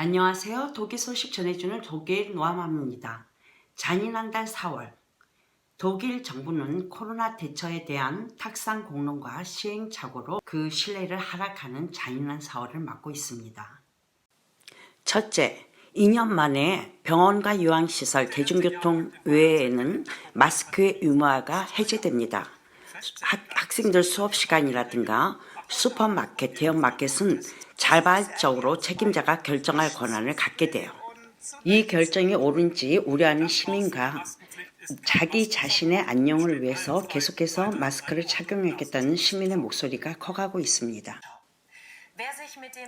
안녕하세요. 독일 소식 전해주는 독일 노아맘입니다. 잔인한 달 4월 독일 정부는 코로나 대처에 대한 탁상 공론과 시행착오로 그 신뢰를 하락하는 잔인한 4월을 맞고 있습니다. 첫째, 2년 만에 병원과 요양시설, 대중교통 외에는 마스크의 의무화가 해제됩니다. 학, 학생들 수업 시간이라든가 슈퍼마켓, 대형마켓은 자발적으로 책임자가 결정할 권한을 갖게 돼요. 이 결정이 옳은지 우려하는 시민과 자기 자신의 안녕을 위해서 계속해서 마스크를 착용하겠다는 시민의 목소리가 커가고 있습니다.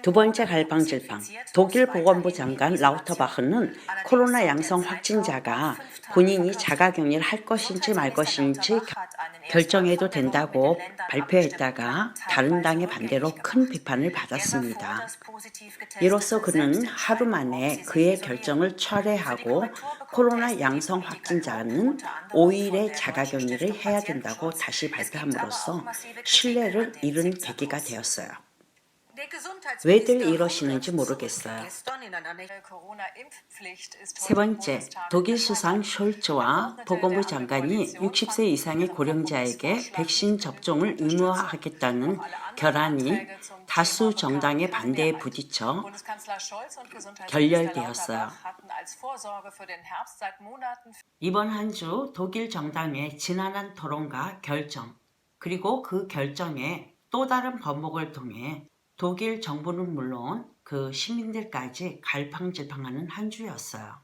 두 번째 갈팡질팡. 독일 보건부 장관 라우터바흐는 코로나 양성 확진자가 본인이 자가격리를 할 것인지 말 것인지 결정해도 된다고 발표했다가 다른 당의 반대로 큰 비판을 받았습니다. 이로써 그는 하루 만에 그의 결정을 철회하고 코로나 양성 확진자는 5일의 자가격리를 해야 된다고 다시 발표함으로써 신뢰를 잃은 계기가 되었어요. 왜들 이러시는지 모르겠어요. 세 번째, 독일 수상 숄츠와 보건부 장관이 60세 이상의 고령자에게 백신 접종을 의무화하겠다는 결안이 다수 정당의 반대에 부딪혀 결렬되었어요. 이번 한 주 독일 정당의 지난한 토론과 결정, 그리고 그 결정에 또 다른 번복을 통해 독일 정부는 물론 그 시민들까지 갈팡질팡하는 한 주였어요.